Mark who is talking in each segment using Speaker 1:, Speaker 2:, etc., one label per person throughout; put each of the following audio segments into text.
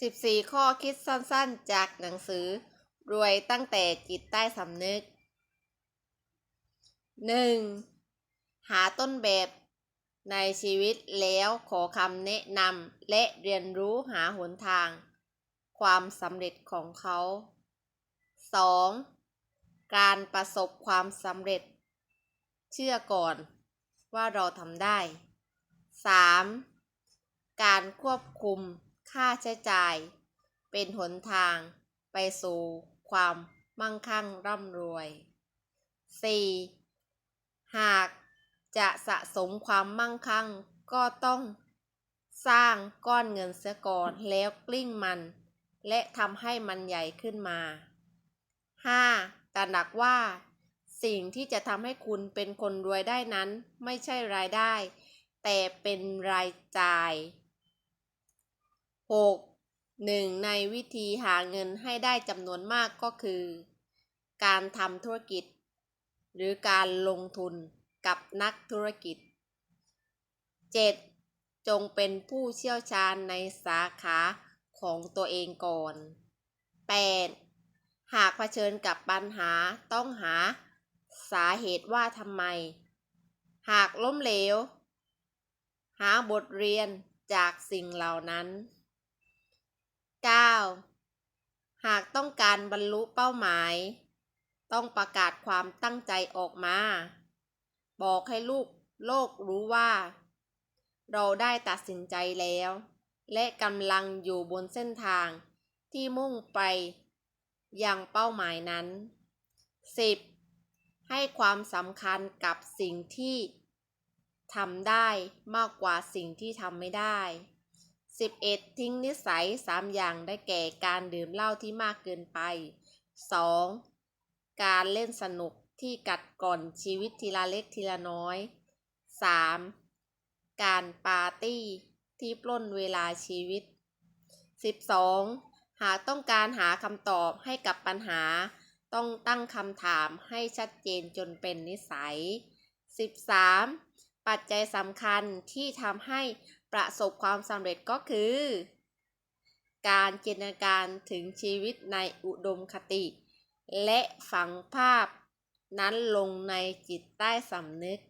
Speaker 1: 14 ข้อคิดสั้นๆ จากหนังสือ รวยตั้งแต่จิตใต้สำนึก 1. หาต้นแบบในชีวิตแล้วขอคำแนะนำและเรียนรู้หาหนทาง ความสำเร็จของเขา 2. การประสบความสำเร็จ เชื่อก่อนว่าเราทำได้ 3. การควบคุม ค่าใช้จ่าย เป็นหนทางไปสู่ความมั่งคั่งร่ำรวย 4. หากจะสะสมความมั่งคั่งก็ต้องสร้างก้อนเงินเสียก่อนแล้วกลิ้งมัน และทำให้มันใหญ่ขึ้นมา 5. ตระหนักว่า สิ่งที่จะทำให้คุณเป็นคนรวยได้นั้น ไม่ใช่รายได้ แต่เป็นรายจ่าย 6. หนึ่งในวิธีหาเงินให้ได้จำนวนมากก็คือ การทำธุรกิจ หรือการลงทุนกับนักธุรกิจ 7. จงเป็นผู้เชี่ยวชาญในสาขาของตัวเองก่อน 8. หากเผชิญกับปัญหาต้องหาสาเหตุว่าทำไม หากล้มเหลว หาบทเรียนจากสิ่งเหล่านั้น 9. หากต้องการบรรลุเป้าหมาย ต้องประกาศความตั้งใจออกมา บอกให้ลูกโลกรู้ว่า เราได้ตัดสินใจแล้ว และกำลังอยู่บนเส้นทางที่มุ่งไปยังเป้าหมายนั้น 10. ให้ความสำคัญกับสิ่งที่ทำได้มากกว่าสิ่งที่ทำไม่ได้ 11. ทิ้งนิสัย 3 อย่างได้แก่การดื่มเหล้าที่มากเกินไป 2. การเล่นสนุกที่กัดก่อนชีวิตทีละเล็กทีละน้อย 3. การปาร์ตี้ที่ปล้นเวลาชีวิต 12. หากต้องการหาคำตอบให้กับปัญหา ต้องตั้งคำถามให้ชัดเจนจนเป็นนิสัย 13. ปัจจัยสำคัญที่ทำให้ ประสบความสำเร็จก็คือ การจินตนาการถึงชีวิตในอุดมคติ และฝังภาพนั้นลงในจิตใต้สำนึก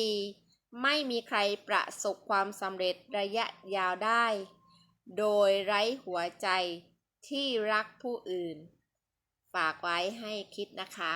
Speaker 1: 14. ไม่มีใครประสบความสำเร็จระยะยาวได้ โดยไร้หัวใจที่รักผู้อื่น ฝากไว้ให้คิดนะคะ